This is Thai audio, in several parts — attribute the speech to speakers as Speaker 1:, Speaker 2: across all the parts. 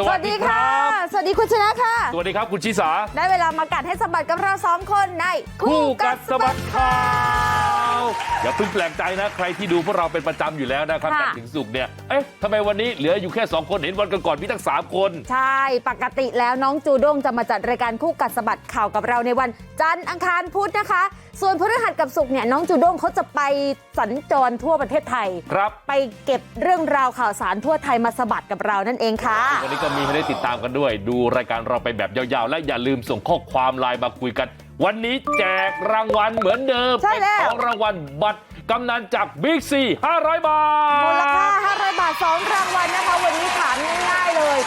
Speaker 1: สวัสดีค่ะ
Speaker 2: สวัสดีคุณชนะค่ะ
Speaker 1: สวัสดีครับคุณชิสา
Speaker 2: ได้เวลามากัดให้สะบัดกับเราสองคนใน
Speaker 1: คู่กัดสะบัดข่าวอย่าเพิ่งแปลกใจนะใครที่ดูพวกเราเป็นประจำอยู่แล้วนะครับ
Speaker 2: ค่ะ
Speaker 1: จันทร์ถึงสุกร์เนี่ย เอ๊ะทำไมวันนี้เหลืออยู่แค่ 2 คนเห็นวันก่อนๆมีตั้ง 3 คน
Speaker 2: ใช่ ปกติแล้วน้องจูด้งจะมาจัดรายการคู่กัดสะบัดข่าวกับเราในวันจันทร์อังคารพุธนะคะส่วนพฤหัสกับศุกร์เนี่ยน้องจูด้งเขาจะไปสัญจรทั่วประเทศไทย
Speaker 1: ครับ
Speaker 2: ไปเก็บเรื่องราวข่าวสารทั่วไทยมาสะบัดกับเรานั่นเองค่ะ
Speaker 1: วันนี้ก็มีให้ได้ติดตามกันด้วย ดูรายการเราไปแบบยาวๆ และอย่าลืมส่งข้อความไลน์มาคุยกัน วันนี้แจกรางวัลเหมือนเดิม
Speaker 2: ใช่
Speaker 1: เป็น
Speaker 2: แล้ว
Speaker 1: ของรางวัลบัตรกำนันจากบิ๊กซี500 บาท
Speaker 2: มูลค่า500 บาท 2 รางวัลนะคะ วันนี้ถามง่ายๆเลย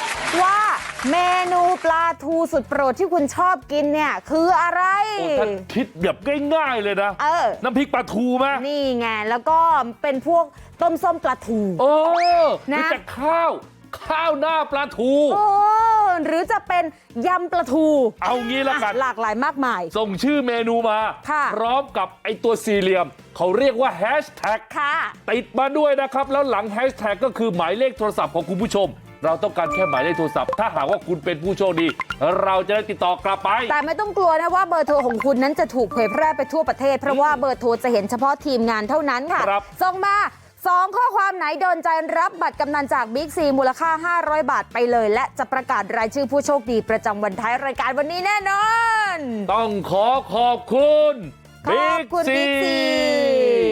Speaker 2: ว่า เมนูปลาทูสุดโปรดที่คุณชอบกินเนี่ย คืออะไร
Speaker 1: โอ้ถ้าคิดแบบง่ายๆเลยนะ
Speaker 2: เออ
Speaker 1: น้ำพริกปลาทูไหม
Speaker 2: นี่ไง แล้วก็เป็นพวกต้มส้มปลาทู
Speaker 1: โอ้
Speaker 2: นะ
Speaker 1: มีแต่ข้าว ข้าวหน้าปลาทู
Speaker 2: โอ้หรือจะเป็นยำปลาทู
Speaker 1: เอางี้ละกัน
Speaker 2: อะหลากหลายมากมาย
Speaker 1: ส่งชื่อเมนูมา
Speaker 2: ค่ะ
Speaker 1: พร้อมกับไอตัวสี่เหลี่ยม เขาเรียกว่าแฮชแท็ก
Speaker 2: ค่ะ
Speaker 1: ติดมาด้วยนะครับ แล้วหลังแฮชแท็กก็คือหมายเลขโทรศัพท์ของคุณผู้ชม เราต้องการแค่หมายเลขโทรศัพท์ถ้าหากว่าคุณเป็นผู้โชคดี เราจะได้ติดต่อกลับไป
Speaker 2: แต่ไม่ต้องกลัวนะว่าเบอร์โทรของคุณนั้นจะถูกเผยแพร่ไปทั่วประเทศ เพราะว่าเบอร์โทรจะเห็นเฉพาะทีมงานเท่านั้นค่ะ
Speaker 1: ครับ
Speaker 2: ส่งมา2ข้อความไหนโดนใจรับบัตรกำนันจากบิ๊กซีมูลค่า 500 บาทไปเลย และจะประกาศรายชื่อผู้โชคดีประจำวันท้ายรายการวันนี้แน่นอน
Speaker 1: ต้องขอขอบคุณ
Speaker 2: ขอบคุณ
Speaker 1: ซี
Speaker 2: บิ๊กซีอ่า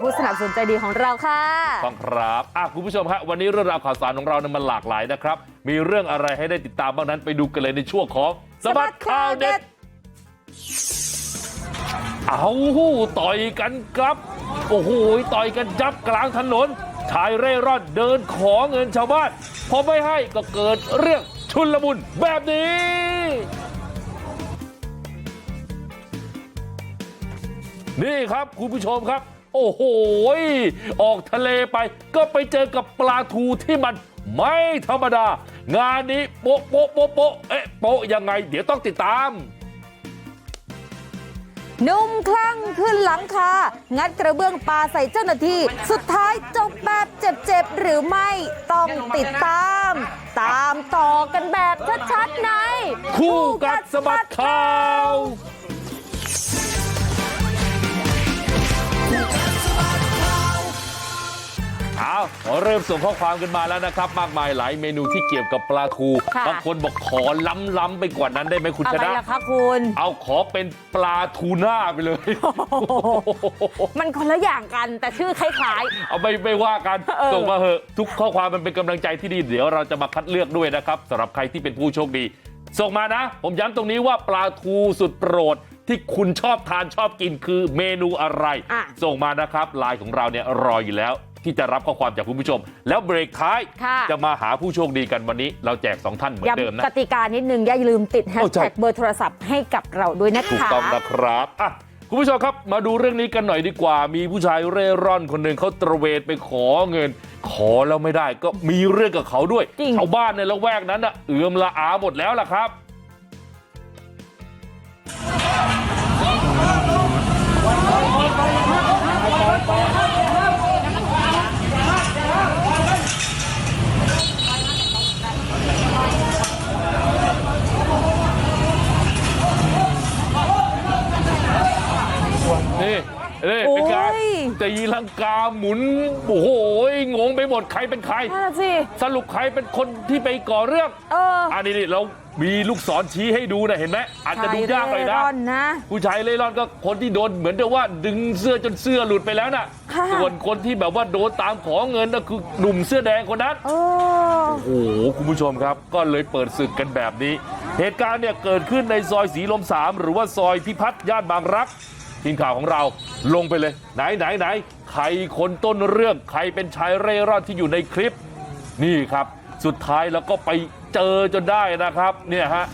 Speaker 2: ผู้สนับสนุนใจดีของเราค่ะ
Speaker 1: ต้องครับคุณผู้ชมฮะวันนี้เรื่องราวข่าวสารของเราเนี่ยมันหลากหลายนะครับ มีเรื่องอะไรให้ได้ติดตามบ้างนั้นไปดูกันเลยในช่วงของสบัดข่าวเด็ดเอาต่อยกันครับ โอ้โหต่อยกันยับกลางถนน ชายเร่ร่อนเดินขอเงินชาวบ้านพอไม่ให้ก็เกิดเรื่องชุนลมุนแบบนี้นี่ครับคุณผู้ชมครับ โอ้โหออกทะเลไปก็ไปเจอกับปลาทูที่มันไม่ธรรมดางานนี้โป๊ะโป๊ะโป๊ะโป๊ะเอ๊ะโป๊ะยังไง เดี๋ยวต้องติดตาม
Speaker 2: หนุ่มคลั่งขึ้นหลังคา งัดกระเบื้องปาใส่เจ้าหน้าที่ สุดท้ายจบแบบเจ็บๆ หรือไม่ต้องติดตาม ตามต่อกันแบบชัดๆ ใน
Speaker 1: คู่กัดสะบัดข่าว เอาเริ่มส่งข้อความกันมาแล้วนะครับ มากมายหลายเมนูที่เกี่ยวกับปลาทู
Speaker 2: ค่ะ
Speaker 1: บางคนบอกขอล้ำๆไปกว่านั้นได้ไหมคุณ
Speaker 2: อะ
Speaker 1: ช
Speaker 2: ไร
Speaker 1: นะ
Speaker 2: ล่ะคะคุณ
Speaker 1: เอาขอเป็นปลาทูน่าไปเลย
Speaker 2: มันคนละอย่างกันแต่ชื่อคล้าย
Speaker 1: เอาไม่ไม่ว่ากัน
Speaker 2: เออ
Speaker 1: ส่งมาเหอะทุกข้อความมันเป็นกำลังใจที่ดีเดี๋ยวเราจะมาคัดเลือกด้วยนะครับสำหรับใครที่เป็นผู้โชคดี ส่งมานะ ผมย้ำตรงนี้ว่าปลาทูสุดโปรดที่คุณชอบทานชอบกินคือเมนูอะไร
Speaker 2: อะ
Speaker 1: ส่งมานะครับไลน์ของเราเนี่ยรออยู่แล้ว ที่จะรับข้อความจากคุณผู้ชม แล้วเบรกท้าย
Speaker 2: ค่ะ
Speaker 1: จะมาหาผู้โชคดีกันวันนี้ เราแจกสองท่านเหมือนเดิม
Speaker 2: ย้ำ
Speaker 1: นะ
Speaker 2: กติกานิดนึงอย่าลืมติดแฮช
Speaker 1: โอ้ใช่
Speaker 2: แท็กเบอร์โทรศัพท์ให้กับเราด้วยนะคะ
Speaker 1: ถูกต้องนะครับอะคุณผู้ชมครับมาดูเรื่องนี้กันหน่อยดีกว่า มีผู้ชายเร่ร่อนคนหนึ่งเขาตระเวนไปขอเงิน ขอแล้วไม่ได้ก็มีเรื่องกับเขาด้วย
Speaker 2: จริง
Speaker 1: ชาวบ้านในละแวกนั้นอะเอือมละอาหมดแล้วล่ะครับ นี่นี่เป็นการ
Speaker 2: โอ้ย
Speaker 1: ตีลังกาหมุนโอ้โหงงไปหมดใครเป็นใคร
Speaker 2: นั่นนะสิ
Speaker 1: สรุปใครเป็นคนที่ไปก่อเรื่อง
Speaker 2: เออ
Speaker 1: อันนี้นี่เรามีลูกศรชี้ให้ดูนะเห็นไหมอาจจะดูยากหน่อย
Speaker 2: ช
Speaker 1: นะ
Speaker 2: เร่ร่อนนะ
Speaker 1: ผู้ชายเล่ร่อนก็คนที่โดนเหมือนกับว่าดึงเสื้อจนเสื้อหลุดไปแล้วน่ะ
Speaker 2: ค่ะ
Speaker 1: ส่วนคนที่แบบว่าโดนตามขอเงินก็คือหนุ่มเสื้อแดงคนนั้น
Speaker 2: เออ
Speaker 1: โอ้โหคุณผู้ชมครับ ก็เลยเปิดศึกกันแบบนี้ เหตุการณ์เนี่ยเกิดขึ้นในซอยสีลมสามหรือว่าซอยพิพัฒน์ย่านบางรัก ทีมข่าวของเราลงไปเลยไหนไหนไหนใครคนต้นเรื่องใครเป็นชายเร่ร่อนที่อยู่ในคลิปนี่ครับสุดท้ายแล้วก็ไปเจอจนได้นะครับเนี่ยฮะ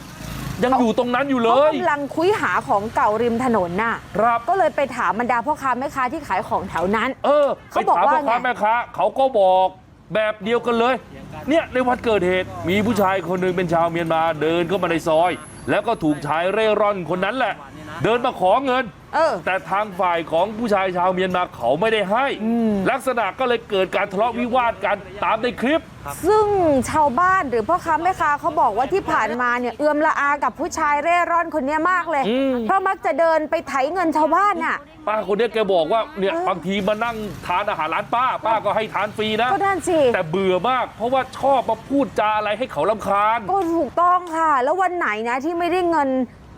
Speaker 1: ยังอยู่ตรงนั้นอยู่เล
Speaker 2: เขา
Speaker 1: ย
Speaker 2: กำลังคุยหาของเก่าริมถนนน่ะ
Speaker 1: ครับ
Speaker 2: ก็เลยไปถามบรรดาพ่อค้าแม่ค้าที่ขายของแถวนั้น
Speaker 1: เออไป
Speaker 2: เขาบอก
Speaker 1: ถาม
Speaker 2: ว่า
Speaker 1: พ่อค้า
Speaker 2: ไง
Speaker 1: แม่ค้าเขาก็บอกแบบเดียวกันเลย เนี่ยในวันเกิดเหตุมีผู้ชายคนหนึ่งเป็นชาวเมียนมาเดินเข้ามาในซอย แล้วก็ถูกชายเร่ร่อนคนนั้นแหละ เดินมาขอเงิน
Speaker 2: เออ
Speaker 1: แต่ทางฝ่ายของผู้ชายชาวเมียนมาเขาไม่ได้ให้ ลักษณะก็เลยเกิดการทะเลาะวิวาทกันตามในคลิป
Speaker 2: ซึ่งชาวบ้านหรือพ่อค้าแม่ค้าเขาบอกว่าที่ผ่านมาเนี่ยเอื้อมละอากับผู้ชายเร่ร่อนคนเนี้ยมากเลย
Speaker 1: อืม
Speaker 2: เพราะมักจะเดินไปไถเงินชาวบ้านน่ะ
Speaker 1: ป้าคนเนี้ยแกบอกว่าเนี่ย
Speaker 2: เออ
Speaker 1: บางทีมานั่งทานอาหารร้านป้า ป้าก็ให้ทานฟรีนะ
Speaker 2: ก็นั่นสิ
Speaker 1: แต่เบื่อมาก เพราะว่าชอบมาพูดจาอะไรให้เขาลำคาญ
Speaker 2: ก็ถูกต้องค่ะ แล้ววันไหนนะที่ไม่ได้เงิน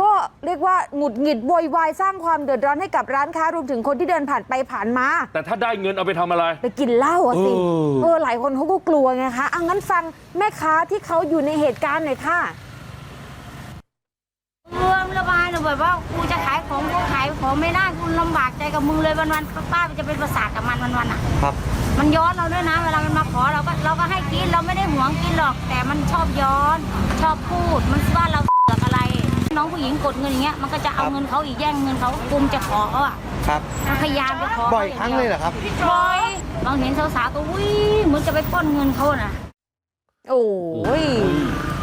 Speaker 2: ก็เรียกว่าหงุดหงิดโวยวายสร้างความเดือดร้อนให้กับร้านค้ารวมถึงคนที่เดินผ่านไปผ่านมา
Speaker 1: แต่ถ้าได้เงินเอาไปทำอะไร
Speaker 2: ไปกินเหล้าอะสิ
Speaker 1: เออ
Speaker 2: เออหลายคนเขาก็กลัวไงคะเอางั้นฟังแม่ค้าที่เขาอยู่ในเหตุการณ์หน่อยค่ะ
Speaker 3: รวมระบายหนูแบบว่ากูจะขายของกูขายของไม่ได้กูลำบากใจกับมึงเลยวันๆป้าจะเป็นประสาทกับมันวันๆอะ
Speaker 4: ครับ
Speaker 3: มันย้อนเราด้วยนะเวลามันมาขอเราก็เราก็ให้กินเราไม่ได้หวงกินหรอก แต่มันชอบย้อน ชอบพูดมันว่าเราเสือกอะไร น้องผู้หญิงกดเงินอย่างเงี้ยมันก็จะเอาเงินเขาอีกแย่งเงินเขากุมจะขอเขาอะ
Speaker 4: ครับ
Speaker 3: มันพยายามจะขอ
Speaker 4: บ่อยครั้งเลยเหรอครับ
Speaker 3: บ่อยบางเห็นสาวๆก็วิ่งเหมือนจะไปปล้นเงินเขาน่ะ
Speaker 2: โอ้ย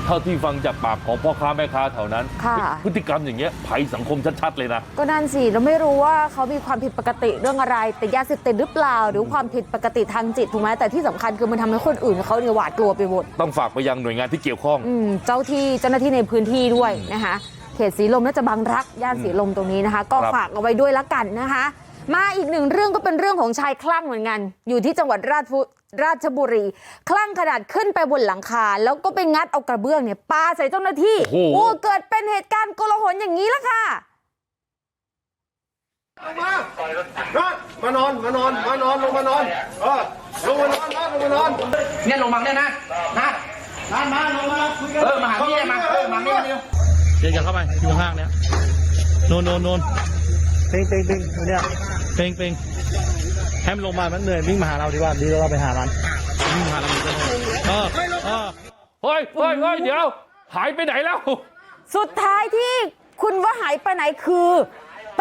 Speaker 1: เท่าที่ฟังจากปากของพ่อค้าแม่ค้าแถวนั้น
Speaker 2: ค่ะ
Speaker 1: พฤติกรรมอย่างเงี้ยภัยสังคมชัดๆเลยนะ
Speaker 2: ก็นั่นสิเราไม่รู้ว่าเขามีความผิดปกติเรื่องอะไร แต่ยาเสพติดหรือเปล่า หรือความผิดปกติทางจิตถูกไหมแต่ที่สำคัญคือมันทำให้คนอื่นเขาเนี่ยหวาดกลัวไปหมด
Speaker 1: ต้องฝากไปยังหน่วยงานที่เกี่ยวข้อง
Speaker 2: อืมเจ้าที่เจ้าหน้าที่ในพื้นที่ด้วยนะคะ เขตสีลมน่าจะบางรักย่านสีลมตรงนี้นะคะ ก็
Speaker 1: ครับ
Speaker 2: ฝากเอาไว้ด้วยละกันนะคะ มาอีกหนึ่งเรื่องก็เป็นเรื่องของชายคลั่งเหมือนกัน อยู่ที่จังหวัดราชบุราชบุรี คลั่งขนาดขึ้นไปบนหลังคา แล้วก็ไปงัดเอากระเบื้องเนี่ยปาใส่เจ้าหน้าที่
Speaker 1: โอ้โห
Speaker 2: เกิดเป็นเหตุการณ์โกลาหลอย่างนี้ละค่ะ
Speaker 5: มามานอน มานอน มานอน ลงมานอน เออ ลงมานอนนะลงมานอน
Speaker 6: เนี่ยลงมาเนี่ยนะนะ
Speaker 5: มามา ลงมาคุยกัน
Speaker 6: เออ มาหาพี่เนี่ยมา เออ มาเนี่ยเดียว
Speaker 7: เดี๋ยวอย่าเข้าไปอยู่ข้างๆเนี่ยโนนโนนโนน
Speaker 4: เต็งเต็งเต็งเนี่ย
Speaker 7: เป่งเป่งให้มันลงมามันเหนื่อยวิ่งมาหาเราดีกว่าดีแล้วเราไปหามันวิ่งมาหาเราดีกว่าเออเออ
Speaker 1: เฮ้ยเฮ้ยเฮ้ยเดี๋ยว หายไปไหนแล้ว
Speaker 2: สุดท้ายที่คุณว่าหายไปไหนคือ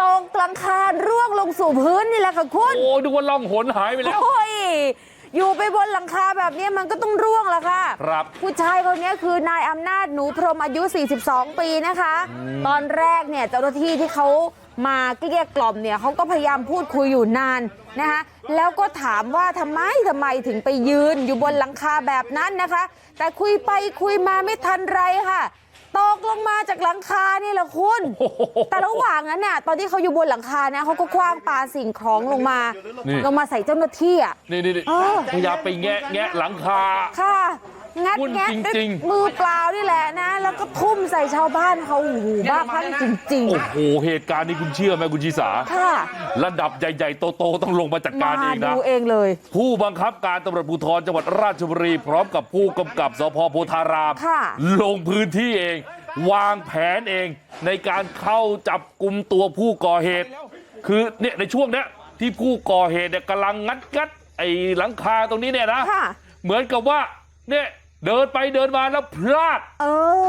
Speaker 2: ตกหลังคาร่วงลงสู่พื้นนี่แหละค่ะคุณ
Speaker 1: โอ้ดูว่าล่องหนหายไปแล้ว
Speaker 2: โอ้ย อยู่ไปบนหลังคาแบบนี้มันก็ต้องร่วงละค่ะ
Speaker 1: ครับ
Speaker 2: ผู้ชายคนนี้คือนายอำนาจหนูพรหมอายุ 42 ปีนะคะ ตอนแรกเนี่ยเจ้าหน้าที่ที่เขามาเกลี้ยกล่อมเนี่ยเขาก็พยายามพูดคุยอยู่นานนะคะแล้วก็ถามว่าทำไมทำไมถึงไปยืนอยู่บนหลังคาแบบนั้นนะคะ แต่คุยไปคุยมาไม่ทันไรค่ะ ตกลงมาจากหลังคานี่แหละคุณ แต่ระหว่างนั้นเนี่ยตอนที่เขาอยู่บนหลังคานะเขาก็คว้างปาสิ่งของลงมา
Speaker 1: นี่
Speaker 2: ลงมาใส่เจ้าหน้าที่อะ
Speaker 1: นี่นี่นี่
Speaker 2: เออ
Speaker 1: พยายามไปแงะแงะหลังคา
Speaker 2: ค่ะ งัด
Speaker 1: วุ่น
Speaker 2: แงะ
Speaker 1: จ
Speaker 2: ด้วย
Speaker 1: ริงๆ
Speaker 2: มือเปล่านี่แหละนะ แล้วก็ทุ่มใส่ชาวบ้านเขาโอ้โหบ้าคลั่งจริง
Speaker 1: โอ้โหเหตุการณ์นี้คุณเชื่อไหมคุณชีสา
Speaker 2: ๆค่ะ
Speaker 1: ระดับใหญ่ๆโตๆต้องลงมาจัดการ
Speaker 2: มา
Speaker 1: เองนะ
Speaker 2: ดูเองเลย
Speaker 1: ผู้บังคับการตำรวจภูธรจังหวัดราชบุรี พร้อมกับผู้กำกับสพโพธาราม
Speaker 2: ค่ะ
Speaker 1: ลงพื้นที่เอง วางแผนเองในการเข้าจับกลุ่มตัวผู้ก่อเหตุ คือเนี่ยในช่วงเนี้ยที่ผู้ก่อเหตุเนี่ยกำลังงัดงัดไอ้หลังคาตรงนี้เนี่ยนะ
Speaker 2: ค่ะ
Speaker 1: เหมือนกับว่าเนี่ย เดินไปเดินมาแล้วพลาด
Speaker 2: เอ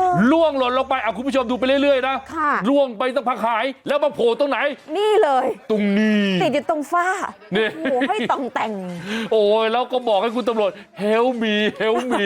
Speaker 2: อ
Speaker 1: ล่วงหล่นลงไปอะคุณผู้ชมดูไปเรื่อยๆนะ
Speaker 2: ค่ะ
Speaker 1: ล่วงไปสักพักหายแล้วมาโผล่ตรงไหน
Speaker 2: นี่เลย
Speaker 1: ตรงนี้
Speaker 2: ติดอยู่ตรงฝ้า
Speaker 1: นี่
Speaker 2: โอ้โหให้ต้องแต่ง
Speaker 1: โอ้ยแล้วก็บอกให้คุณตำรวจเฮลมีเฮลมี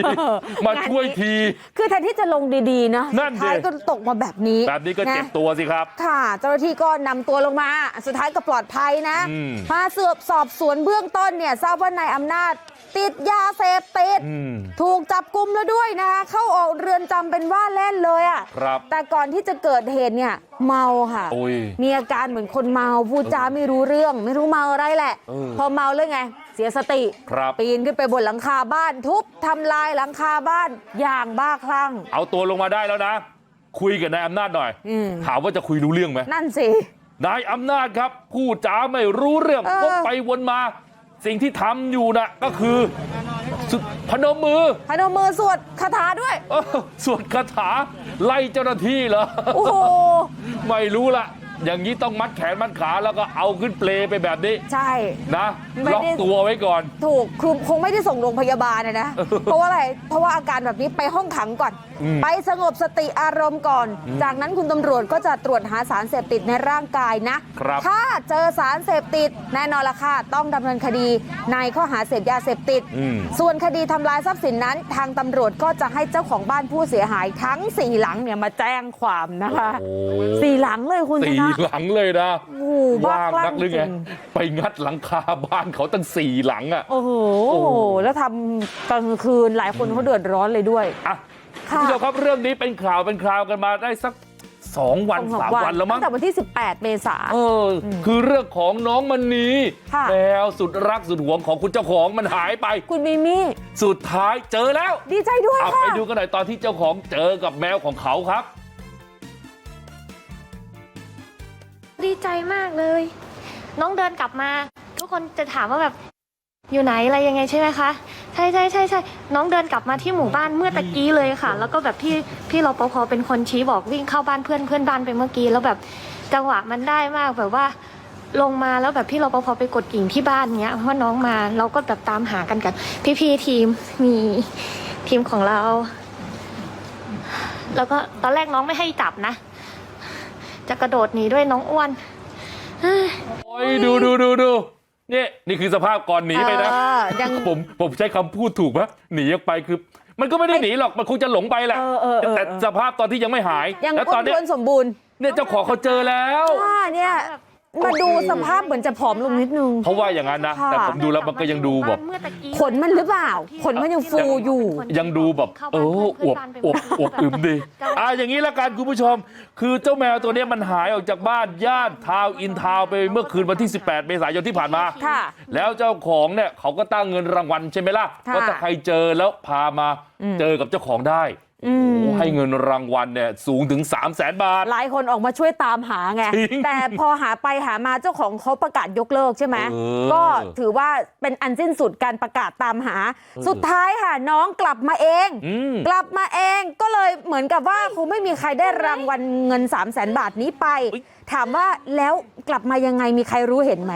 Speaker 1: มาช่วยที
Speaker 2: คือแทนที่จะลงดีๆนะ
Speaker 1: นั่นดิ
Speaker 2: สุดท้ายก็ตกมาแบบนี้
Speaker 1: แบบนี้ก็เจ็บะตัวสิครับ
Speaker 2: ค่ะเจ้าหน้าที่ก็นำตัวลงมา สุดท้ายก็ปลอดภัยนะ
Speaker 1: อืม
Speaker 2: มาสืบสอบสวนเบื้องต้นเนี่ยทราบว่านายอำนาจ ติดยาเสพติด
Speaker 1: อืม
Speaker 2: ถูกจับกลุมแล้วด้วยนะคะเข้าออกเรือนจำเป็นว่าเล่นเลยอะ่ะ
Speaker 1: ครับ
Speaker 2: แต่ก่อนที่จะเกิดเหตุเนี่ยเมาค่ะ
Speaker 1: โอ้ย
Speaker 2: มีอาการเหมือนคนเมาพูดจาไม่รู้เรื่องไม่รู้เมาอะไรแหละ
Speaker 1: เออ
Speaker 2: พอเมาเลยไง เสียสติ
Speaker 1: ครับ
Speaker 2: ปีนขึ้นไปบนหลังคาบ้านทุบทำลายหลังคาบ้านอย่างบ้าคลั่ง
Speaker 1: เอาตัวลงมาได้แล้วนะ คุยกับนายอำนาจหน่อย
Speaker 2: อืม
Speaker 1: ถามว่าจะคุยรู้เรื่องไหม
Speaker 2: นั่นสิ
Speaker 1: นายอำนาจครับพูดจาไม่รู้เรื่อง
Speaker 2: เออ
Speaker 1: พกไปวนมา สิ่งที่ทำอยู่น่ะก็คือสุดพนมมือ
Speaker 2: พนมมือสวดคาถาด้วย
Speaker 1: เออสวดคาถาไล่เจ้าหน้าที่เหรอ
Speaker 2: โอ้โห
Speaker 1: ไม่รู้ละอย่างนี้ต้องมัดแขนมัดขาแล้วก็เอาขึ้นเปลไปแบบนี้
Speaker 2: ใช่
Speaker 1: นะ
Speaker 2: ไม่ได้
Speaker 1: ล็อกตัวไว้ก่อน
Speaker 2: ถูกคือคงไม่ได้ส่งโรงพยาบาลนะนะเพราะว่าอะไรเพราะว่าอาการแบบนี้ไปห้องขังก่อน
Speaker 1: อืม
Speaker 2: ไปสงบสติอารมณ์ก่อน จากนั้นคุณตำรวจก็จะตรวจหาสารเสพติดในร่างกายนะ
Speaker 1: ครับ
Speaker 2: ถ้าเจอสารเสพติดแน่นอนละค่ะต้องดำเนินคดีในข้อหาเสพยาเสพติด
Speaker 1: อืม
Speaker 2: ส่วนคดีทำลายทรัพย์สินนั้น ทางตำรวจก็จะให้เจ้าของบ้านผู้เสียหายทั้งสี่หลังเนี่ยมาแจ้งความนะคะ
Speaker 1: โอ้
Speaker 2: สี่หลังเลยคุณช
Speaker 1: สี่
Speaker 2: นะ
Speaker 1: หลังเลยนะ
Speaker 2: โอ้โหบ้า
Speaker 1: ว่าง
Speaker 2: คลั่
Speaker 1: นั
Speaker 2: ง
Speaker 1: กหรือ
Speaker 2: จ
Speaker 1: ไง
Speaker 2: ริง
Speaker 1: ไปงัดหลังคาบ้านเขาตั้งสี่หลังอะ
Speaker 2: โอ้โห
Speaker 1: โอ้โห
Speaker 2: แล้วทำกลางคืนหลายคนเขาเดือดร้อนเลยด้วย
Speaker 1: อะ คุณ
Speaker 2: ค่ะ
Speaker 1: ผู้ชมครับเรื่องนี้เป็นข่าวเป็นคราวกันมาได้สักสองวัน
Speaker 2: สอง
Speaker 1: สามวันแล้วมั้
Speaker 2: ตั้
Speaker 1: ง
Speaker 2: งแต่วันที่ 18 เมษา
Speaker 1: เอออคือเรื่องของน้องมันนี
Speaker 2: ค่ะ
Speaker 1: แมวสุดรักสุดหวงของคุณเจ้าของมันหายไป
Speaker 2: คุณมิมี่
Speaker 1: สุดท้ายเจอแล้ว
Speaker 2: ดีใจด้วย
Speaker 1: เอา
Speaker 2: ค่ะ
Speaker 1: ไปดูกันหน่อยตอนที่เจ้าของเจอกับแมวของเขาครับ
Speaker 8: ดีใจมากเลย น้องเดินกลับมา ทุกคนจะถามว่าแบบ อยู่ไหนอะไรยังไงใช่ไหมคะ ใช่ใช่ใช่ใช่น้องเดินกลับมาที่หมู่บ้านเมื่อตะกี้เลยค่ะ แล้วก็แบบพี่พี่รปภเป็นคนชี้บอกวิ่งเข้าบ้านเพื่อนเพื่อนบ้านไปเมื่อกี้แล้วแบบจังหวะมันได้มากแบบว่า ลงมาแล้วแบบพี่รปภไปกดกิ่งที่บ้านเงี้ยว่าน้องมาเราก็แบบตามหากันกันพี่พี่ทีมมีทีมของเรา แล้วก็ตอนแรกน้องไม่ให้จับนะ จะกระโดดหนีด้วยน้องอ้วน
Speaker 1: โอ้ยดูดูดูดู นี่นี่คือสภาพก่อนหนีไปนะ
Speaker 2: เออยัง
Speaker 1: ผมผมใช้คำพูดถูกไหมหนีออกไปคือมันก็ไม่ได้หนีหรอกมันคงจะหลงไปแหละ
Speaker 2: เออเออเออ
Speaker 1: แต่สภาพตอนที่ยังไม่หาย
Speaker 2: ยัง
Speaker 1: แล้ว
Speaker 2: อ้
Speaker 1: ตอนเนี้
Speaker 2: วยนๆสมบูรณ์
Speaker 1: เนี่ยเจ้าของเขาเจอแล้ว
Speaker 2: ว่าเนี่ย มาดูสภาพเหมือนจะผอมลงนิดนึง
Speaker 1: เขาว่าอย่างนั้นนะ
Speaker 2: ค่ะ
Speaker 1: แต่ผมดูแล้วมันก็ยังดูแบบ
Speaker 2: ขนมันหรือเปล่าขนมันยังฟูอยู่
Speaker 1: ยังดูแบบเอออวบอวบอวบอึมดีอะอย่างนี้ละกันคุณผู้ชม คือเจ้าแมวตัวเนี้ยมันหายออกจากบ้านย่านทาวน์อินทาวน์ไปเมื่อคืนวันที่ 18 เมษายนที่ผ่านมา
Speaker 2: ค่ะ
Speaker 1: แล้วเจ้าของเนี่ยเขาก็ตั้งเงินรางวัลใช่ไหมล่ะ
Speaker 2: ค่ะ
Speaker 1: ว่าถ้าใครเจอแล้วพามา
Speaker 2: อืม
Speaker 1: เจอกับเจ้าของได้
Speaker 2: อืม
Speaker 1: โอ้ ให้เงินรางวัลเนี่ยสูงถึง3 0 0แสนบาท
Speaker 2: หลายคนออกมาช่วยตามหาไง
Speaker 1: จริง
Speaker 2: แต่พอหาไปหามาเจ้าของเขาประกาศยกเลิกใช่ไหม
Speaker 1: เออ
Speaker 2: ก็ถือว่าเป็นอันสิ้นสุดการประกาศตามหา สุดท้ายค่ะน้องกลับมาเอง
Speaker 1: อืม
Speaker 2: กลับมาเองก็เลยเหมือนกับว่าคงไม่มีใครได้รางวัลเงิน3 0 0แสนบาทนี้ไป
Speaker 1: อุ๊ย
Speaker 2: ถามว่าแล้วกลับมายังไงมีใครรู้เห็นไหม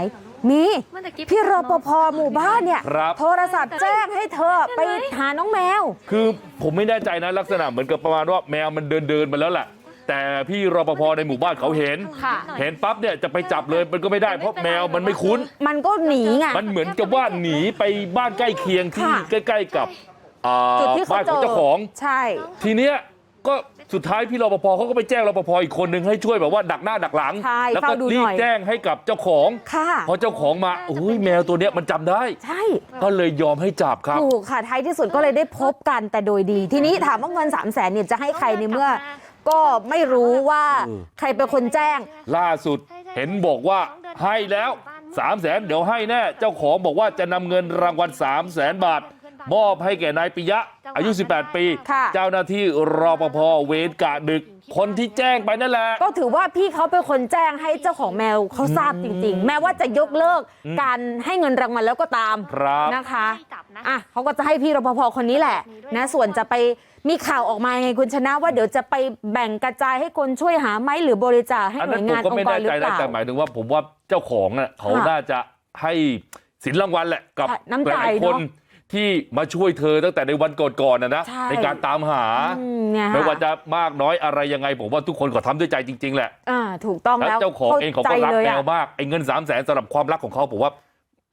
Speaker 2: มี
Speaker 8: เมื่อตะกี้
Speaker 2: พี่รปภหมู่บ้านเนี่ย
Speaker 1: ครับ
Speaker 2: โทรศัพท์แจ้งให้เธอไปหาน้องแมว
Speaker 1: คือผมไม่แน่ใจนะลักษณะเหมือนกับประมาณว่าแมวมันเดินเดินๆมาแล้วแหละแต่พี่รปภในหมู่บ้านเขาเห็น
Speaker 2: ค่ะ
Speaker 1: เห็นปั๊บเนี่ยจะไปจับเลยมันก็ไม่ได้เพราะแมวมันไม่คุ้น
Speaker 2: มันก็หนีไง
Speaker 1: มันเหมือนกับว่าหนีไปบ้านใกล้เคียงที่
Speaker 2: ค่ะ
Speaker 1: ใกล้ ๆ กับอ่า
Speaker 2: จุดที่เขา
Speaker 1: บ้าน
Speaker 2: เจ
Speaker 1: ของ
Speaker 2: อ
Speaker 1: เจ้าของ
Speaker 2: ใช่
Speaker 1: ทีเนี้ย ก็สุดท้ายพี่รปภเขาก็ไปแจ้งรปภอีกคนนึงให้ช่วยแบบว่าดักหน้าดักหลัง
Speaker 2: ใช่
Speaker 1: แล้วก็
Speaker 2: เฝ้าดู
Speaker 1: รี
Speaker 2: ห
Speaker 1: บ
Speaker 2: น่อย
Speaker 1: แจ้งให้กับเจ้าของ
Speaker 2: ค่ะ
Speaker 1: พอเจ้าของมาโอ้ยแมวตัวเนี้ยมันจำได้
Speaker 2: ใช่
Speaker 1: ก็เลยยอมให้จับครับ
Speaker 2: ถูกค่ะท้ายที่สุดก็เลยได้พบกันแต่โดยดี ทีนี้ถามว่าเงิน3 0 0แสนเนี่ยจะให้ใครในเมื่อ ก็ไม่รู้ว่า
Speaker 1: เออ
Speaker 2: ใครเป็นคนแจ้ง
Speaker 1: ล่าสุดเห็นบอกว่าให้แล้ว3 0 0แสนเดี๋ยวให้แน่ เจ้าของบอกว่าจะนำเงินรางวัล3 0 0แสนบาท มอบให้แก่นายปิยะอายุ18ปี
Speaker 2: ค่ะ
Speaker 1: เจ้าหน้าที่รปภเวรกะดึกคนที่แจ้งไปนั่นแหละ
Speaker 2: ก็ถือว่าพี่เขาเป็นคนแจ้งให้เจ้าของแมวเขาทราบจริง ๆ แม้ว่าจะยกเลิก
Speaker 1: อืม
Speaker 2: การให้เงินรางวัลแล้วก็ตาม
Speaker 1: ครับ
Speaker 2: นะคะ
Speaker 8: ไม่จับนะ
Speaker 2: อะเขาก็จะให้พี่รปภคนนี้แหละนะส่วนจะไปมีข่าวออกมาไงคุณชนะว่าเดี๋ยวจะไปแบ่งกระจายให้คนช่วยหาไหมหรือบริจาคให้
Speaker 1: อัน
Speaker 2: หน่
Speaker 1: นั้
Speaker 2: วนย
Speaker 1: ผม
Speaker 2: งาน
Speaker 1: ก็
Speaker 2: อง
Speaker 1: ไม่
Speaker 2: ค์กร
Speaker 1: แน่
Speaker 2: หรือเปล่า
Speaker 1: ใจนะแต่หมายถึงว่าผมว่าเจ้าของน่ะเขา
Speaker 2: ค่ะ
Speaker 1: น่าจะให้สินรางวัลแหละกับ
Speaker 2: ใช่น้ำใจ
Speaker 1: หลายๆคน
Speaker 2: เนอะ
Speaker 1: ที่มาช่วยเธอตั้งแต่ในวันก่อนๆนะนะ
Speaker 2: ใช่
Speaker 1: ในการตามหา
Speaker 2: อืมเนี่ย
Speaker 1: ไม่
Speaker 2: ค่ะ
Speaker 1: ว่าจะมากน้อยอะไรยังไงผมว่าทุกคนก็ทำด้วยใจจริงๆแหละ
Speaker 2: อ่าถูกต้อง
Speaker 1: แล้ว
Speaker 2: แล้ว
Speaker 1: เจ้าของเองเขาก็รัก
Speaker 2: ใจลย
Speaker 1: แม
Speaker 2: อะ
Speaker 1: วมากไอ้เงินสามแสนสำหรับความรักของเขาผมว่า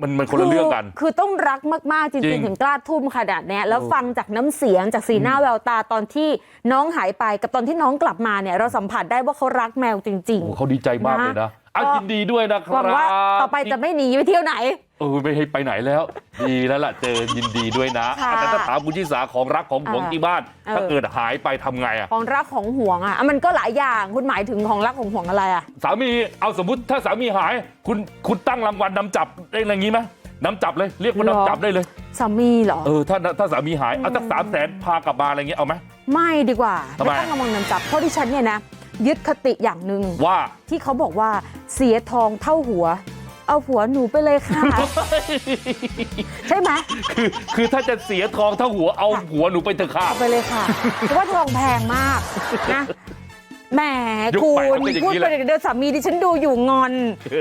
Speaker 1: มันมันคนละเรื่องกัน
Speaker 2: คือคือต้องรักมาก ๆจ
Speaker 1: จริ
Speaker 2: ริง
Speaker 1: ง
Speaker 2: ๆ ถึงกล้าทุ่มขนาดเนี้ยแล้วฟังจากน้ำเสียงจากสีหน้าแววตาตอนที่น้องหายไปกับตอนที่น้องกลับมาเนี่ยเราสัมผัสได้ว่าเขารักแมวจริง
Speaker 1: โอ้โหเขาดีใจมากเลยนะอะ
Speaker 2: ก็
Speaker 1: ยินดีด้วยนะค
Speaker 2: ๆห
Speaker 1: รั
Speaker 2: วั
Speaker 1: บ
Speaker 2: งว่าต่อไปจะไม่หนีไปเที่ยวไหน
Speaker 1: เออไม่ให้ไปไหนแล้วดีแล้วล่ะเจอยินดีด้วยนะ
Speaker 2: ค่ะ
Speaker 1: แต่ถ้าถามคุณชิสาของรักของหวง
Speaker 2: เออ
Speaker 1: ที่บ้าน
Speaker 2: เออ
Speaker 1: ถ้าเกิดหายไปทำไงอะ
Speaker 2: ของรักของห่วงอะอะมันก็หลายอย่างคุณหมายถึงของรักของห่วงอะไรอะ
Speaker 1: สามีเอาสมมติถ้าสามีหาย คุณคุณตั้งรางวัลนำจับได้อะไรอย่างงี้ไหมนำจับเลยเรียกว่า
Speaker 2: หรอ
Speaker 1: นำจับได้เลย
Speaker 2: สามีเหรอ
Speaker 1: เออถ้าถ้าสามีหายเอาสักสามแสนพากลับมาอะไรเงี้ยเอาไหม
Speaker 2: ไม่ดีกว่า
Speaker 1: ทำไม
Speaker 2: ไม่ต้องกำลังนำจับเพราะที่ฉันเนี่ยนะยึดคติอย่างหนึ่ง
Speaker 1: ว่า
Speaker 2: ที่เขาบอกว่าเสียทองเท่าหัว เอาหัวหนูไปเลยค่ะ ใช่ไหม
Speaker 1: คือคือถ้าจะเสียทองเท่าหัวเอาหัวหนูไปเถอะค่ะ
Speaker 2: เอาไปเลยค่ะเพราะว่าทองแพงมากนะแหม
Speaker 1: ยุค
Speaker 2: คุ
Speaker 1: ใหม่
Speaker 2: ณ
Speaker 1: มันเป็นอย่าง
Speaker 2: พูด
Speaker 1: นี้
Speaker 2: ไป
Speaker 1: แหละ
Speaker 2: เดี๋ยวสามีดิฉันดูอยู่งอน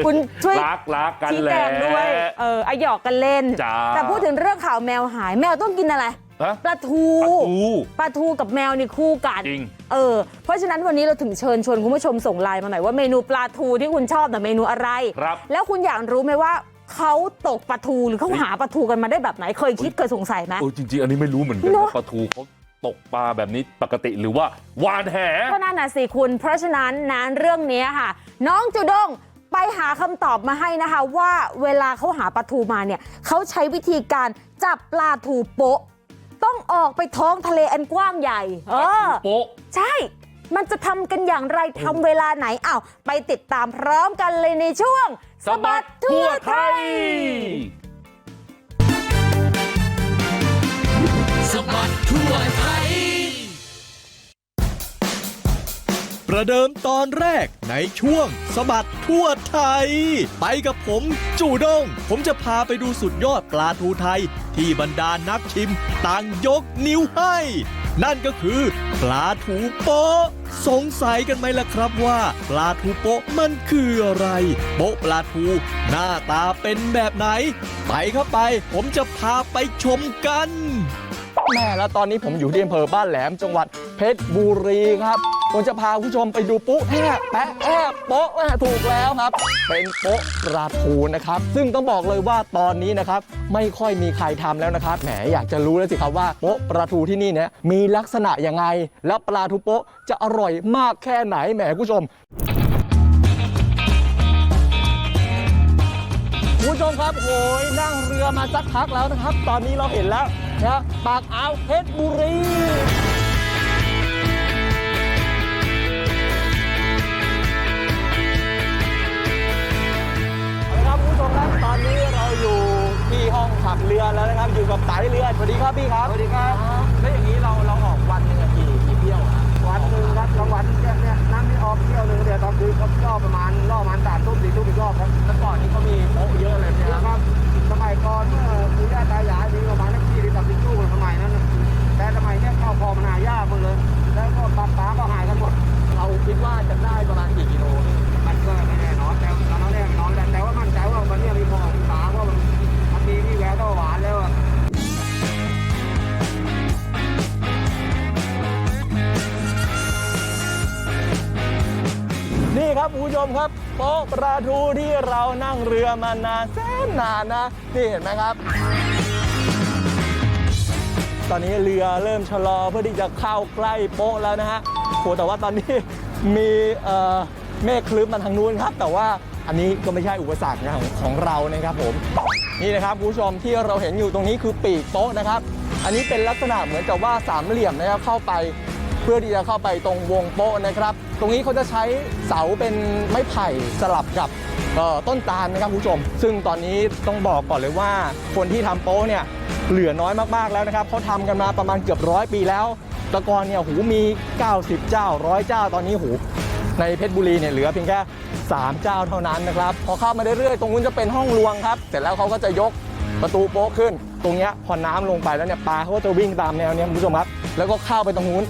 Speaker 2: คุณช่วย
Speaker 1: รักรักกัน
Speaker 2: ชี้
Speaker 1: แห
Speaker 2: แจ
Speaker 1: ละ
Speaker 2: งด้วยเอออะหยอกกันเล่น
Speaker 1: จ้า
Speaker 2: แต่พูดถึงเรื่องข่าวแมวหาย แมวต้องกินอะไร
Speaker 1: ฮะ
Speaker 2: ปลาทู
Speaker 1: ปลาทู
Speaker 2: ปลาทูกับแมวนี่คู่กัน
Speaker 1: จริง
Speaker 2: เออเพราะฉะนั้นวันนี้เราถึงเชิญชวนคุณผู้ชมส่งไลน์มาหน่อยว่าเมนูปลาทูที่คุณชอบน่ะเมนูอะไร
Speaker 1: ครับ
Speaker 2: แล้วคุณอยากรู้ไหมว่าเขาตกปลาทูหรือเขาหาปลาทูกันมาได้แบบไหนเคยคิดเคยสงสัยไหม
Speaker 1: โอ้จริงๆ อันนี้ไม่รู้เหมือนกัน
Speaker 2: เนอะ
Speaker 1: ว่าปลาทูเขาตกปลาแบบนี้ปกติหรือว่าวานแห
Speaker 2: ก็นั่นน่ะสิคุณ เพราะฉะนั้นนะเรื่องนี้ค่ะ น้องจุดงไปหาคำตอบมาให้นะคะ ว่าเวลาเขาหาปลาทูมาเนี่ยเขาใช้วิธีการจับปลาทูโป๊ะ ต้องออกไปท้องทะเลอันกว้างใหญ่ เออ
Speaker 1: โป๊ะ
Speaker 2: ใช่ มันจะทำกันอย่างไรทำเวลาไหนอ้าวไปติดตามพร้อมกันเลยในช่วงสะบัดทั่วไทย
Speaker 9: ประเดิมตอนแรกในช่วงสะบัดทั่วไทย ไปกับผมจูด้งผมจะพาไปดูสุดยอดปลาทูไทย ที่บรรดานักชิมต่างยกนิ้วให้ นั่นก็คือปลาทูโป๊ะสงสัยกันไหมล่ะครับว่า ปลาทูโป๊ะมันคืออะไร โป๊ะปลาทูหน้าตาเป็นแบบไหน ไปครับไป ผมจะพาไปชมกัน
Speaker 7: แม่แล้วตอนนี้ผมอยู่ที่อำเภอบ้านแหลมจังหวัดเพชรบุรีครับผมจะพาผู้ชมไปดูปุ๊แห่แปะแอบโป๊ะอะถูกแล้วครับ เป็นโป๊ะปลาทูนะครับ ซึ่งต้องบอกเลยว่าตอนนี้นะครับ ไม่ค่อยมีใครทำแล้วนะครับแหมอยากจะรู้แล้วสิครับว่าโป๊ะปลาทูที่นี่เนี่ยมีลักษณะยังไง แล้วปลาทูโป๊ะจะอร่อยมากแค่ไหนแหมผู้ชม ผู้ชมครับโอ้ยนั่งเรือมาสักพักแล้วนะครับ ตอนนี้เราเห็นแล้วนะปากอ่าวเพชรบุรีเอาละครับคุณผู้ชมครับตอนนี้เราอยู่ที่ห้องขับเรือแล้วนะครับ อยู่กับไตเรือสวัสดีครับพี่ครับสวัสดีครับแล้วอย่างนี้เราเราออกวันหนึ่งอะกี่กี่เที่ยวอะ
Speaker 4: วันหนึ่งครับกลางวัน ออกเที่ยวหนึ่งเดี๋ยวตอนคืนก็รอบประมาณรอบประมาณสามทุ่มสี่ทุ่มอีกรอบครับ
Speaker 7: แต่ก่อนนี้เขามีโต๊ะเยอะเลย
Speaker 4: นะ
Speaker 7: นะ
Speaker 4: ครับสมัยก่อนเมื่อ
Speaker 7: ผู้ชมครับโป๊ะปลาทูที่เรานั่งเรือมานานแสนนานนะนี่เห็นไหมครับ ตอนนี้เรือเริ่มชะลอเพื่อที่จะเข้าใกล้โป๊ะแล้วนะฮะโหแต่ว่าตอนนี้มีเมฆคลึ้มมาทางนู้นครับ แต่ว่าอันนี้ก็ไม่ใช่อุปสรรคของของเรานะครับผมนี่นะครับคุณผู้ชมที่เราเห็นอยู่ตรงนี้คือปีกโป๊ะนะครับ อันนี้เป็นลักษณะเหมือนกับว่าสามเหลี่ยมนะครับเข้าไป พื่อที่จะเข้าไปตรงวงโป๊ะนะครับ ตรงนี้เขาจะใช้เสาเป็นไม้ไผ่สลับกับต้นตาลนะครับผู้ชม ซึ่งตอนนี้ต้องบอกก่อนเลยว่าคนที่ทำโป๊ะเนี่ยเหลือน้อยมากๆแล้วนะครับเขาทำกันมาประมาณเกือบร้อยปีแล้วตะกอนเนี่ยหูมี 90 เจ้าร้อยเจ้าตอนนี้หู ในเพชรบุรีเนี่ยเหลือเพียงแค่ 3 เจ้าเท่านั้นนะครับพอเข้ามาเรื่อยๆตรงนู้นจะเป็นห้องรวงครับ เสร็จแล้วเขาก็จะยกประตูโป๊ะขึ้น ตรงเนี้ยพอน้ำลงไปแล้วเนี่ยปลาเขาก็จะวิ่งตามแนวเนี้ยคุณผู้ชมครับ แล้วก็เข้าไปตรงนู้น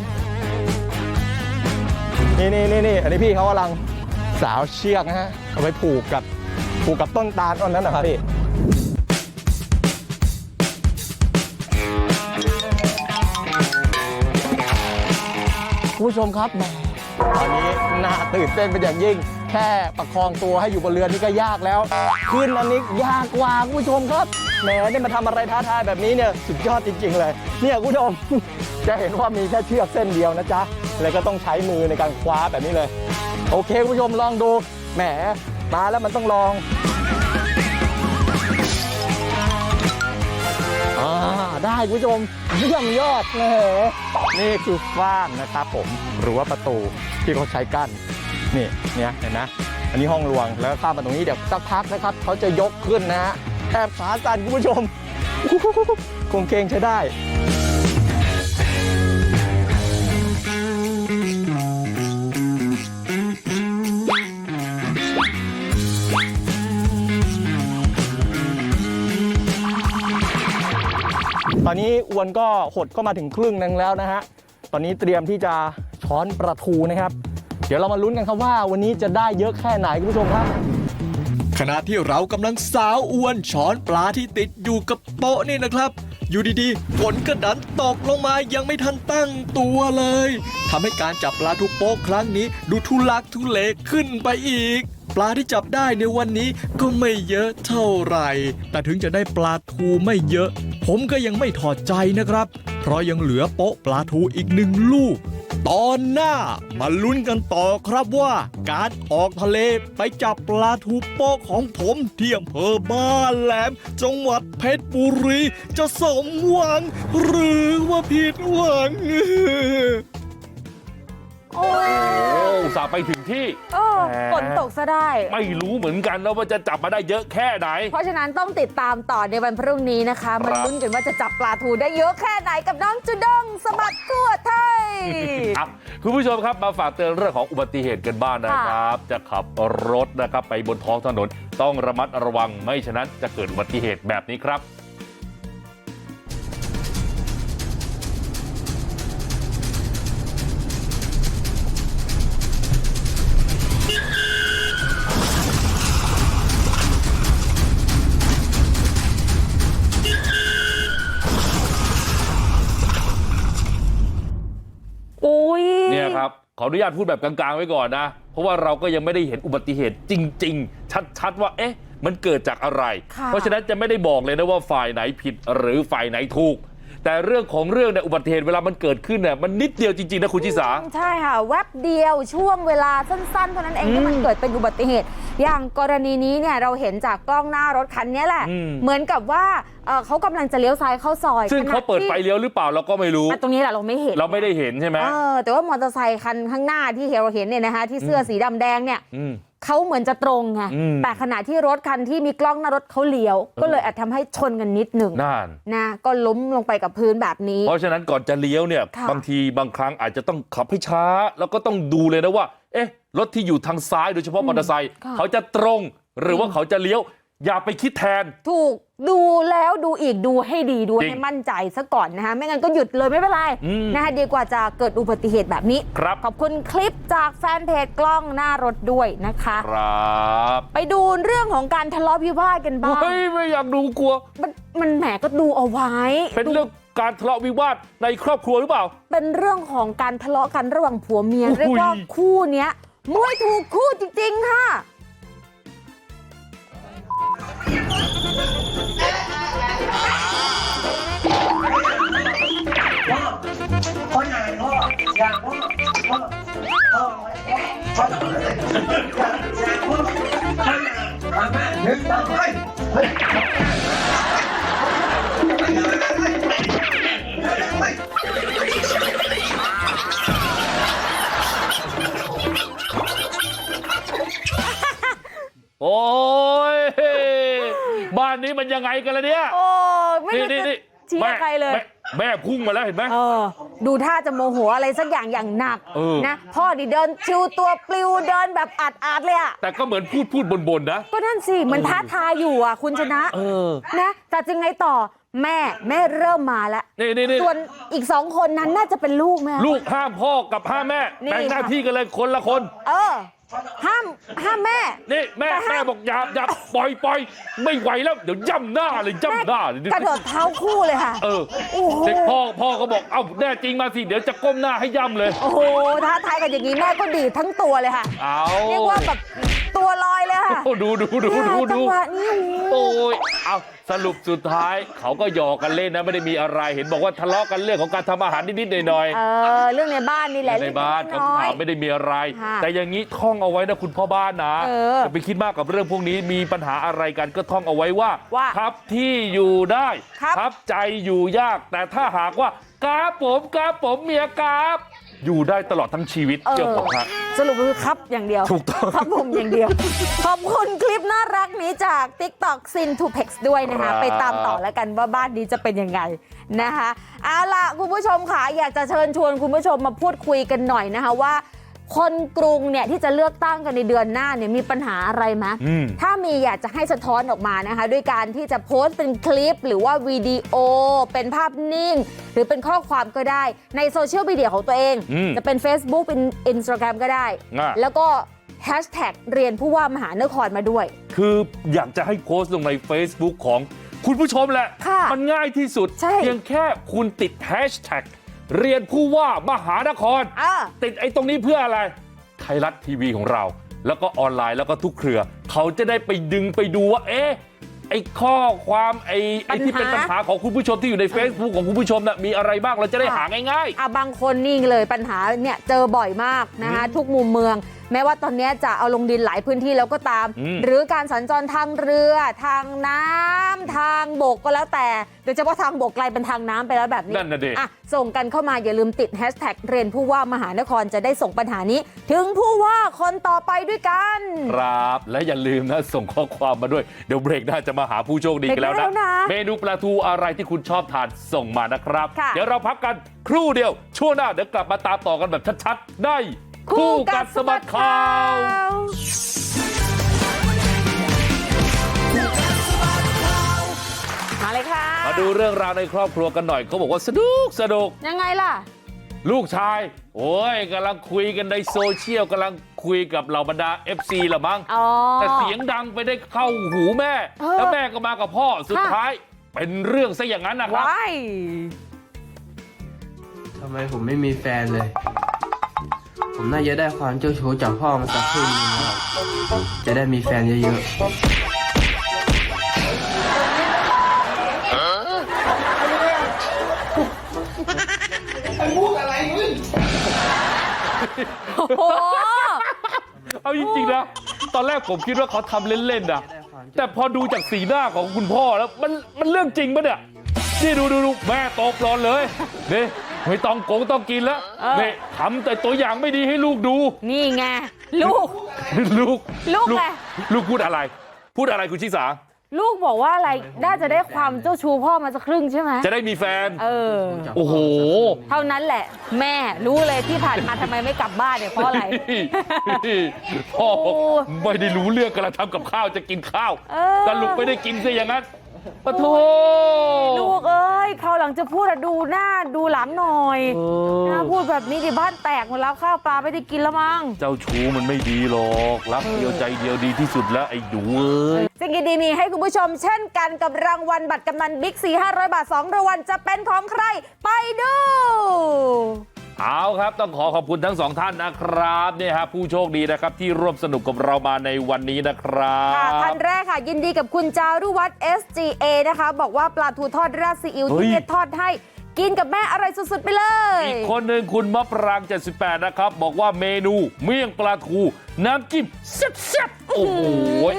Speaker 7: นี่นี่นี่นี่อันนี้พี่เขากำลังสาวเชือกนะฮะเอาไปผูกกับผูกกับต้นตาลต้นนั้นนะครับพี่คุณผู้ชมครับแหมตอนนี้น่าตื่นเต้นเป็นอย่างยิ่ง แค่ประคองตัวให้อยู่บนเรือนี่ก็ยากแล้ว ขึ้นอันนี้ยากกว่าคุณผู้ชมครับแหมได้มาทำอะไรท้าทายแบบนี้เนี่ยสุดยอดจริง ๆ เลย เนี่ยคุณผู้ชมจะเห็นว่ามีแค่เชือกเส้นเดียวนะจ๊ะ แล้วก็ต้องใช้มือในการคว้าแบบนี้เลย โอเคคุณผู้ชมลองดูแหมมาแล้วมันต้องลองอ่าได้คุณผู้ชมเยี่ยมยอดแหมนี่คือฟ้านนะครับผมหรือว่าประตูที่เขาใช้กั้นนี่เนี่ยเห็นไหมอันนี้ห้องรวงแล้วข้ามมาตรงนี้เดี๋ยวสักพักนะครับเขาจะยกขึ้นนะฮะแอบขาสั่นคุณผู้ชมคงเคงใช้ได้ อนนี้อวนก็หดก็มาถึงครึ่งหนึงแล้วนะฮะ ตอนนี้เตรียมที่จะช้อนปลาทูนะครับ เดี๋ยวเรามาลุ้นกันครับว่าวันนี้จะได้เยอะแค่ไหนคุณผู้ชมครับ
Speaker 9: ขณะที่เรากำลังสาวอวนช้อนปลาที่ติดอยู่กับโป๊ะนี่นะครับ อยู่ดีๆฝนก็ดันตกลงมายังไม่ทันตั้งตัวเลยทำให้การจับปลาทูโป๊กครั้งนี้ ดูทุลักทุเลขึ้นไปอีกปลาที่จับได้ในวันนี้ก็ไม่เยอะเท่าไหร่ แต่ถึงจะได้ปลาทูไม่เยอะ ผมก็ยังไม่ถอดใจนะครับ เพราะยังเหลือโป๊ะปลาทูอีกหนึ่งลูก ตอนหน้ามาลุ้นกันต่อครับว่าการออกทะเลไปจับปลาทูโป๊ะของผมที่อำเภอบ้านแหลม จังหวัดเพชรบุรี จะสมหวัง หรือว่าผิดหวัง
Speaker 2: โอ้
Speaker 1: โอ้อุตสาห์ไปถึงที่
Speaker 2: เออฝนตกซะได้
Speaker 1: ไม่รู้เหมือนกันนะว่าจะจับมาได้เยอะแค่ไหน
Speaker 2: เพราะฉะนั้นต้องติดตามต่อในวันพรุ่งนี้นะคะมาลุ้นกันว่าจะจับปลาทูได้เยอะแค่ไหนกับน้องจุด้งสะบัดทั่วไทย
Speaker 1: ครับคุณผู้ชมครับมาฝากเตือนเรื่องของอุบัติเหตุกันบ้างนะครับ จะขับรถนะครับไปบนท้องถนนต้องระมัดระวังไม่ฉะนั้นจะเกิดอุบัติเหตุแบบนี้ครับ
Speaker 2: อ
Speaker 1: อนุญาตพูดแบบกลางๆไว้ก่อนนะเพราะว่าเราก็ยังไม่ได้เห็นอุบัติเหตุจริงๆชัดๆว่าเอ๊ะมันเกิดจากอะไร
Speaker 2: ค่ะ
Speaker 1: เพราะฉะนั้นจะไม่ได้บอกเลยนะว่าฝ่ายไหนผิดหรือฝ่ายไหนถูก แต่เรื่องของเรื่องเนี่ยอุบัติเหตุเวลามันเกิดขึ้นเนี่ยมันนิดเดียวจริงๆนะคุณชิสา
Speaker 2: ใช่ค่ะแวบเดียวช่วงเวลาสั้นๆเท่านั้นเองที่มันเกิดเป็นอุบัติเหตุ อย่างกรณีนี้เนี่ยเราเห็นจากกล้องหน้ารถคันนี้แหละ
Speaker 1: อืม
Speaker 2: เหมือนกับว่าเอ่อเขากำลังจะเลี้ยวซ้ายเข้าซอย
Speaker 1: ซึ่งเขาเปิด
Speaker 2: ขณะที่
Speaker 1: ไฟเลี้ยวหรือเปล่าเราก็ไม่รู้
Speaker 2: อะตรงนี้แหละเราไม่เห็น
Speaker 1: เราไม่ได้เห็นใช่ไหม
Speaker 2: เออแต่ว่ามอเตอร์ไซคันข้างหน้าที่เราเห็นเนี่ยนะคะที่เสื้อสีดำแดงเนี่ย
Speaker 1: อืม
Speaker 2: เขาเหมือนจะตรงไง
Speaker 1: อืม
Speaker 2: แต่ขณะที่รถคันที่มีกล้องหน้ารถเขาเลี้ยวก็เลยอาจทำให้ชนกันนิดหนึ่ง
Speaker 1: นั่น
Speaker 2: นะก็ล้มลงไปกับพื้นแบบนี้
Speaker 1: เพราะฉะนั้นก่อนจะเลี้ยวเนี่ย
Speaker 2: ค่ะ
Speaker 1: บางทีบางครั้งอาจจะต้องขับให้ช้าแล้วก็ต้องดูเลยนะว่าเอ๊ะรถที่อยู่ทางซ้ายโดยเฉพาะมอเตอร์ไซค์
Speaker 2: ค่ะ
Speaker 1: เขาจะตรงหรือว่าเขาจะเลี้ยว อย่าไปคิดแทน
Speaker 2: ถูกดูแล้วดูอีกดูให้ดีดู
Speaker 1: จริง
Speaker 2: ให้มั่นใจซะก่อนนะคะไม่งั้นก็หยุดเลยไม่เป็นไร
Speaker 1: อืม
Speaker 2: นะคะดีกว่าจะเกิดอุบัติเหตุแบบนี้
Speaker 1: ครับ
Speaker 2: ขอบคุณคลิปจากแฟนเพจกล้องหน้ารถด้วยนะคะ
Speaker 1: ครับ
Speaker 2: ไปดูเรื่องของการทะเลาะวิวาทกันบ้าง
Speaker 1: เฮ้ยไม่อยากดูกลัว
Speaker 2: มันมันแหมก็ดูเอาไว้
Speaker 1: เป็นเรื่องการทะเลาะวิวาทในครอบครัวหรือเปล่า
Speaker 2: เป็นเรื่องของการทะเลาะกันระหว่างผัวเมีย
Speaker 1: โอ้โห
Speaker 2: เรียกว่าคู่เนี้ยมวยถูกคู่จริง ๆ ค่ะ
Speaker 6: ค นไหนพ่ออยากพ่อพ่อพ่อพ่ออยากพ่อคนไหนมาแม่หนึ่งสองเฮ้ยเฮ้ย
Speaker 1: โอ้ยบ้านนี้มันยังไงกันล่ะเนี่ย
Speaker 2: โอ้ไม่รู้
Speaker 1: นี่
Speaker 2: จะ
Speaker 1: นี่
Speaker 2: ชี้
Speaker 1: แม่
Speaker 2: ใครเลย
Speaker 1: แม่แม่พุ่งมาแล้วเห็นไหม
Speaker 2: เออดูท่าจะโมโหอะไรสักอย่างอย่างหนัก
Speaker 1: เออ
Speaker 2: นะพ่อดิเดินชิวตัวปลิวเดินแบบอัดอัดๆเลยอะ
Speaker 1: แต่ก็เหมือนพูดพูดบนๆนะ
Speaker 2: ก็นั่นสิเหมันท้าทายอยู่อะคุณชนะ
Speaker 1: เออ
Speaker 2: นะแต่จะไงต่อแม่แม่เริ่มมาแล้ว
Speaker 1: นี่นี่นี่
Speaker 2: ส่วนอีกสองคนนั้นน่าจะเป็นลูกแม่
Speaker 1: ลูกห้ามพ่อกับห้ามแม่
Speaker 2: นี่
Speaker 1: แบ่งหน้า
Speaker 2: ค่ะ
Speaker 1: ที่กันเลยคนละคน
Speaker 2: เออ ห้ามห้ามแม่
Speaker 1: นี่แม่
Speaker 2: แต่ห้าม
Speaker 1: แม่บอกอย่าอย่าปล่อยปล่อยไม่ไหวแล้วเดี๋ยวย่ำหน้าเลย
Speaker 2: แม่
Speaker 1: ย่ำหน้าเลย
Speaker 2: กระโดดเท้าคู่เลยค่ะ
Speaker 1: เออ
Speaker 2: โอ้โห
Speaker 1: เด็กพ่อพ่อก็บอกเอ้าแน่จริงมาสิ เดี๋ยวจะก้มหน้าให้ย่ำเลย
Speaker 2: โอ้โหท้าทายกันอย่างนี้แม่ก็ดีดทั้งตัวเลยค่ะ
Speaker 1: เอา
Speaker 2: เรียกว่าแบบตัวลอยเลยค่ะ
Speaker 1: โอ้ดูดูดูดู
Speaker 2: เนี่ยจั
Speaker 1: ดู
Speaker 2: งหวะนี้
Speaker 1: โอ้ยเอา สรุปสุดท้ายเขาก็หยอกกันเล่นนะไม่ได้มีอะไรเห็นบอกว่าทะเลาะกันเรื่องของการทำอาหารนิดๆหน่อย
Speaker 2: เออเรื่องในบ้านนี่แหละ
Speaker 1: ๆในบ้าน
Speaker 2: เล็
Speaker 1: คำ
Speaker 2: กๆน้อ
Speaker 1: ถายมไม่ได้มีอะไร
Speaker 2: ค่ะ
Speaker 1: แต่อย่างนี้ท่องเอาไว้นะคุณพ่อบ้านนะ
Speaker 2: เออ
Speaker 1: อย่าไปคิดมากกับเรื่องพวกนี้มีปัญหาอะไรกันก็ท่องเอาไว้ว่า
Speaker 2: ว่า
Speaker 1: ครับที่อยู่ได้
Speaker 2: ครับ
Speaker 1: ใจอยู่ยาก แต่ถ้าหากว่ากราบผมกราบผมเมียกราบ อยู่ได้ตลอดทั้งชีวิต
Speaker 2: เอ
Speaker 1: เชื่อ
Speaker 2: อ
Speaker 1: ผมครับ
Speaker 2: สรุปคือครับอย่างเดียว
Speaker 1: ถูกต้อง
Speaker 2: ครับผมอย่างเดียว ขอบคุณคลิปน่ารักนี้จาก TikTok Sin to p e x ด้วยนะคะ
Speaker 1: ครับ
Speaker 2: ไปตามต่อแล้วกันว่าบ้านนี้จะเป็นยังไงนะคะเอาล่ะคุณผู้ชมค่ะอยากจะเชิญชวนคุณผู้ชมมาพูดคุยกันหน่อยนะคะว่า คนกรุงเนี่ยที่จะเลือกตั้งกันในเดือนหน้าเนี่ยมีปัญหาอะไรไหม
Speaker 1: อืม
Speaker 2: ถ้ามีอยากจะให้สะท้อนออกมานะคะ ด้วยการที่จะโพสต์เป็นคลิป หรือว่าวิดีโอ เป็นภาพนิ่ง หรือเป็นข้อความก็ได้ ในโซเชียลมีเดียของตัวเอง
Speaker 1: อืม
Speaker 2: จะเป็น Facebook เป็น Instagram ก็ได้
Speaker 1: อะ
Speaker 2: แล้วก็แฮชแท็กเรียนผู้ว่ามหานครมาด้วย
Speaker 1: คืออยากจะให้โพสต์ลงใน Facebook ของคุณผู้ชมแหละ
Speaker 2: ค่ะ
Speaker 1: มันง่ายที่สุด
Speaker 2: ใช่
Speaker 1: เพียงแค่คุณติดแฮชแท็ก เรียนผู้ว่ามหานคร
Speaker 2: อ่า
Speaker 1: ติดไอ้ตรงนี้เพื่ออะไรไทยรัฐทีวีของเราแล้วก็ออนไลน์แล้วก็ทุกเครือเขาจะได้ไปดึงไปดูว่าเอ๊ะ ไอ้ข้อความไอ้ไอ้ที่เป็น
Speaker 2: ปั
Speaker 1: ปัญ
Speaker 2: ญหา
Speaker 1: หาของคุณผู้ชมที่อยู่ใน Facebook ของคุณผู้ชมน่ะมีอะไรบ้างเราจะได้หาง่าย
Speaker 2: อะบางคนนี่เลยปัญหาเนี่ยเจอบ่อยมากนะคะทุกมุมเมือง แม้ว่าตอนนี้จะเอาลงดินหลายพื้นที่แล้วก็ตาม
Speaker 1: อืม
Speaker 2: หรือการสัญจรทางเรือทางน้ำทางบกก็แล้วแต่โดยเฉพาะทางบกกลายเป็นทางน้ำไปแล้วแบบนี้
Speaker 1: นั่นน่ะดิ
Speaker 2: อะส่งกันเข้ามาอย่าลืมติดแฮชแท็กเรียนผู้ว่ามหานครจะได้ส่งปัญหานี้ ถึงผู้ว่าคนต่อไปด้วยกัน
Speaker 1: ๆครับและอย่าลืมนะส่งข้อความมาด้วยเดี๋ยวเบรกหน้าจะมาหาผู้โชคดีกันแล้ว
Speaker 2: เบรกหน้า
Speaker 1: นะ
Speaker 2: แล้วนะ
Speaker 1: เมนูปลาทูอะไรที่คุณชอบทานส่งมานะครับ
Speaker 2: ค่ะ
Speaker 1: เดี๋ยวเราพักกันครู่เดียวช่วงหน้าเดี๋ยวกลับมาตามต่อกันแบบชัดๆได้
Speaker 2: มาเลยค่ะ
Speaker 1: มาดูเรื่องราวในครอบครัวกันหน่อยเขาบอกว่าสนุกสนุก
Speaker 2: ยังไงล่ะ
Speaker 1: ลูกชายโอ้ยกำลังคุยกันในโซเชียลกำลังคุยกับเหล่าบรรดา FC ละมั้ง
Speaker 2: อ๋อ
Speaker 1: แต่เสียงดังไปได้เข้าหูแม่
Speaker 2: เออ
Speaker 1: แล้วแม่ก็มากับพ่อสุด
Speaker 2: ค่ะ
Speaker 1: ท้ายเป็นเรื่องซะอย่างนั้นนะครับ
Speaker 2: ว้าย
Speaker 10: ทำไมผมไม่มีแฟนเลย ผมน่าจะได้ความเจ้าชู้จากพ่อมาสักครึ่งหนึงนะครับจะได้มีแฟนเยอะ
Speaker 2: โอ้โห
Speaker 1: เอาจริงๆนะ ตอนแรกผมคิดว่าเขาทำเล่นๆนะแต่พอดูจากสีหน้าของคุณพ่อแล้วมันมันเรื่องจริงปะเนี่ยนี่ดูดูดูแม่ตบรอนเลยนี่ไม่ต้องโกงต้องกินแล้ว
Speaker 2: เออ
Speaker 1: นี่ทำแต่ตัวอย่างไม่ดีให้ลูกดู
Speaker 2: นี่ไง ลูก
Speaker 1: ลูก
Speaker 2: ลูกไง
Speaker 1: ลูกพูดอะไร พูดอะไรคุณชิสา
Speaker 2: ลูกบอกว่าอะไรน่าจะได้ความเจ้าชู้พ่อมาสักครึ่งใช่ไหม
Speaker 1: จะได้มีแฟน
Speaker 2: เออ
Speaker 10: ๆจาก
Speaker 1: โอ้โห
Speaker 2: เท่านั้นแหละ แม่รู้เลยที่ผ่านมาทำไมไม่กลับบ้านเนี่ยเพราะอะไร
Speaker 1: พ่อบอก
Speaker 2: โอ้
Speaker 1: ไม่ได้รู้เรื่องกำลังทำกับข้าวจะกินข้าว
Speaker 2: เออ
Speaker 1: สรุปไม่ได้กินซะอย่างนั้น ปะโถ
Speaker 2: ลูกเอ้ยคราวหลังจะพูดอะดูหน้าดูหลังหน่อย
Speaker 1: เอ
Speaker 2: นะ
Speaker 1: อ
Speaker 2: พูดแบบนี้ดิบ้านแตกหมดแล้วข้าวปลาไม่ได้กินแล้วมั้ง
Speaker 1: เจ้าชู้มันไม่ดีหรอก รักเดียวใจเดียวดีที่สุดแล้วไอ้ดูเอ้ย
Speaker 2: สิ่งดีๆมีให้คุณผู้ชมเช่นกันกับรางวัลบัตรกำนันบิ๊กซี500บาท2รางวัลจะเป็นของใครไปดู
Speaker 1: เอาครับต้องขอขอบคุณทั้งสองท่านนะครับเนี่ยฮะผู้โชคดีนะครับที่ร่วมสนุกกับเรามาในวันนี้นะครั
Speaker 2: ค่ะ
Speaker 1: บ
Speaker 2: ท่านแรกค่ะ ยินดีกับคุณจารุวัฒน์ SGA นะคะ บอกว่าปลาทูทอดราดซีอิ๊ว
Speaker 1: เฮ้ย
Speaker 2: ที่เน็ตทอดให้ กินกับแม่อร่อยสุดๆไปเลย
Speaker 1: อีกคนหนึ่งคุณมะปราง78นะครับบอกว่าเมนูเมี่ยงปลาทูน้ำจิ้มแซ่บๆโอ้โห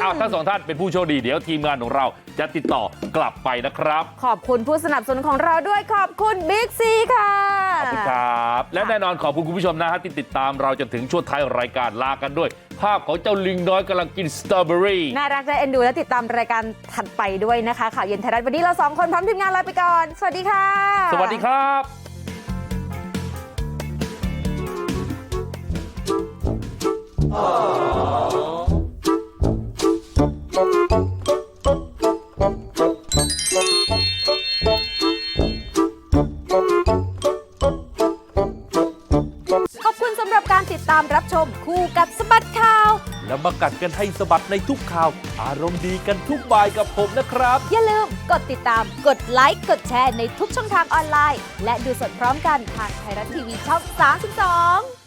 Speaker 1: เอาทั้งสองท่านเป็นผู้โชคดีเดี๋ยวทีมงานของเราจะติดต่อกลับไปนะครับ
Speaker 2: ขอบคุณผู้สนับสนุนของเราด้วยขอบคุณบิ๊กซีค่ะ
Speaker 1: ขอบคุณครับและแน่นอนขอบคุณคุณผู้ชมนะฮะที่ติดตามเราจนถึงช่วงท้ายรายการลากันด้วย ภาพของเจ้าลิงน้อยกำลังกินสตรอเบอรี่
Speaker 2: น่ารักและเอ็นดูและติดตามรายการถัดไปด้วยนะคะข่าวเย็นไทยรัฐวันนี้เราสองคนพร้อมทีมงานลาไปก่อน สวัสดีค่ะ
Speaker 1: สวัสดีครับ
Speaker 2: ข
Speaker 1: มากัดกันให้สะบัดในทุกข่าว อารมณ์ดีกันทุกบายกับผมนะครับ
Speaker 2: อย่าลืมกดติดตาม กดไลค์ กดแชร์ในทุกช่องทางออนไลน์ และดูสดพร้อมกันทางไทยรัฐทีวีช่อง 32